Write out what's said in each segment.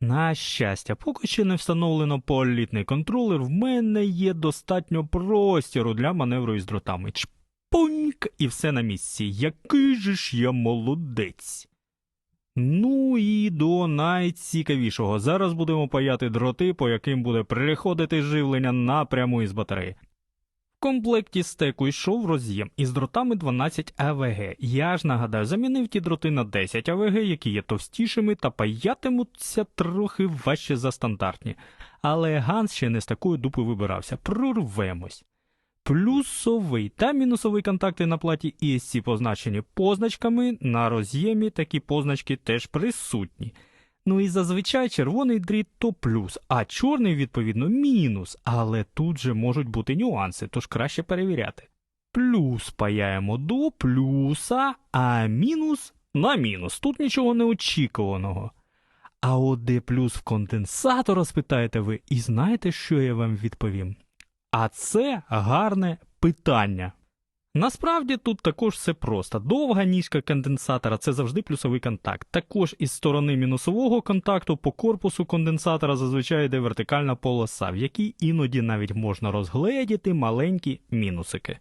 На щастя, поки ще не встановлено політний контролер, в мене є достатньо простіру для маневру із дротами. Чпуньк, і все на місці. Який же ж я молодець. Ну і до найцікавішого. Зараз будемо паяти дроти, по яким буде переходити живлення напряму із батареї. В комплекті стеку йшов роз'єм із дротами 12 АВГ. Я ж нагадаю, замінив ті дроти на 10 АВГ, які є товстішими та паятимуться трохи важче за стандартні. Але Ганс ще не з такої дупи вибирався. Прорвемось. Плюсовий та мінусовий контакти на платі ESC позначені позначками, на роз'ємі такі позначки теж присутні. Ну і зазвичай червоний дріт то плюс, а чорний, відповідно, мінус. Але тут же можуть бути нюанси, тож краще перевіряти. Плюс паяємо до плюса, а мінус на мінус. Тут нічого неочікуваного. А от де плюс в конденсатора, спитаєте ви, і знаєте, що я вам відповім? А це гарне питання. Насправді тут також все просто. Довга ніжка конденсатора це завжди плюсовий контакт. Також із сторони мінусового контакту по корпусу конденсатора зазвичай йде вертикальна полоса, в якій іноді навіть можна розгледіти маленькі мінусики.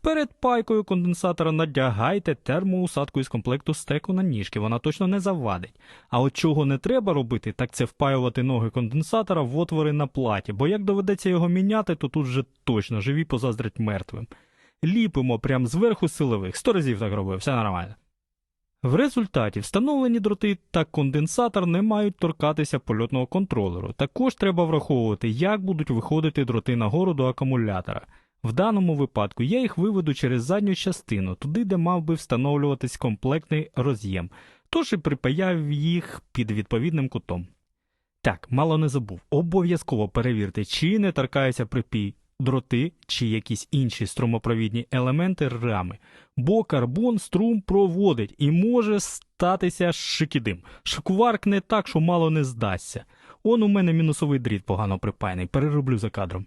Перед пайкою конденсатора надягайте термоусадку із комплекту стеку на ніжки, вона точно не завадить. А от чого не треба робити, так це впаювати ноги конденсатора в отвори на платі, бо як доведеться його міняти, то тут же точно живі позаздрять мертвим. Ліпимо прямо зверху силових, сто разів так робив, все нормально. В результаті встановлені дроти та конденсатор не мають торкатися польотного контролеру. Також треба враховувати, як будуть виходити дроти нагору до акумулятора. В даному випадку я їх виведу через задню частину, туди, де мав би встановлюватись комплектний роз'єм, тож і припаяв їх під відповідним кутом. Так, мало не забув. Обов'язково перевірте, чи не торкаються припій дроти чи якісь інші струмопровідні елементи рами, бо карбон струм проводить і може статися шикідим. Шкваркне так, що мало не здасться. Он у мене мінусовий дріт погано припаяний, перероблю за кадром.